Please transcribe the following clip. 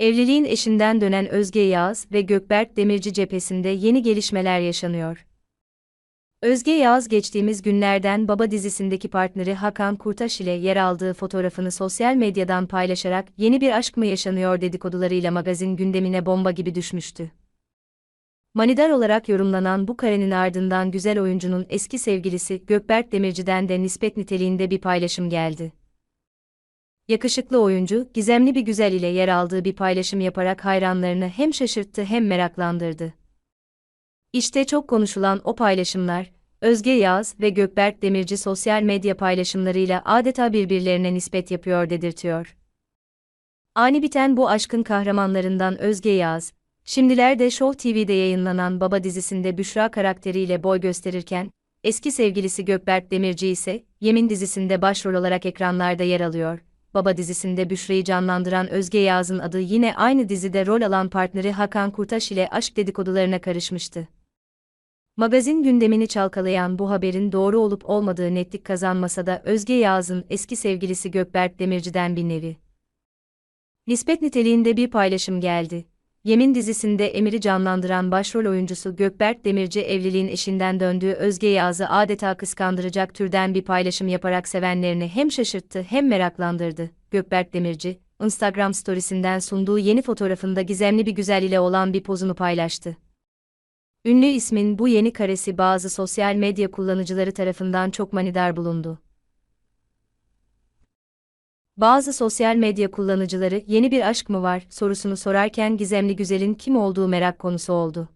Evliliğin eşinden dönen Özge Yağız ve Gökberk Demirci cephesinde yeni gelişmeler yaşanıyor. Özge Yağız geçtiğimiz günlerden Baba dizisindeki partneri Hakan Kurtaş ile yer aldığı fotoğrafını sosyal medyadan paylaşarak yeni bir aşk mı yaşanıyor dedikodularıyla magazin gündemine bomba gibi düşmüştü. Manidar olarak yorumlanan bu karenin ardından güzel oyuncunun eski sevgilisi Gökberk Demirci'den de nispet niteliğinde bir paylaşım geldi. Yakışıklı oyuncu, gizemli bir güzel ile yer aldığı bir paylaşım yaparak hayranlarını hem şaşırttı hem meraklandırdı. İşte çok konuşulan o paylaşımlar, Özge Yağız ve Gökberk Demirci sosyal medya paylaşımlarıyla adeta birbirlerine nispet yapıyor dedirtiyor. Ani biten bu aşkın kahramanlarından Özge Yağız, şimdilerde Show TV'de yayınlanan Baba dizisinde Büşra karakteriyle boy gösterirken, eski sevgilisi Gökberk Demirci ise Yemin dizisinde başrol olarak ekranlarda yer alıyor. Baba dizisinde Büşra'yı canlandıran Özge Yağız'ın adı yine aynı dizide rol alan partneri Hakan Kurtaş ile aşk dedikodularına karışmıştı. Magazin gündemini çalkalayan bu haberin doğru olup olmadığı netlik kazanmasa da Özge Yağız'ın eski sevgilisi Gökberk Demirci'den bir nevi. Nispet niteliğinde bir paylaşım geldi. Yemin dizisinde Emir'i canlandıran başrol oyuncusu Gökberk Demirci evliliğin eşinden döndüğü Özge Yağız'ı adeta kıskandıracak türden bir paylaşım yaparak sevenlerini hem şaşırttı hem meraklandırdı. Gökberk Demirci, Instagram storiesinden sunduğu yeni fotoğrafında gizemli bir güzel ile olan bir pozunu paylaştı. Ünlü ismin bu yeni karesi bazı sosyal medya kullanıcıları tarafından çok manidar bulundu. Bazı sosyal medya kullanıcıları yeni bir aşk mı var sorusunu sorarken gizemli güzelin kim olduğu merak konusu oldu.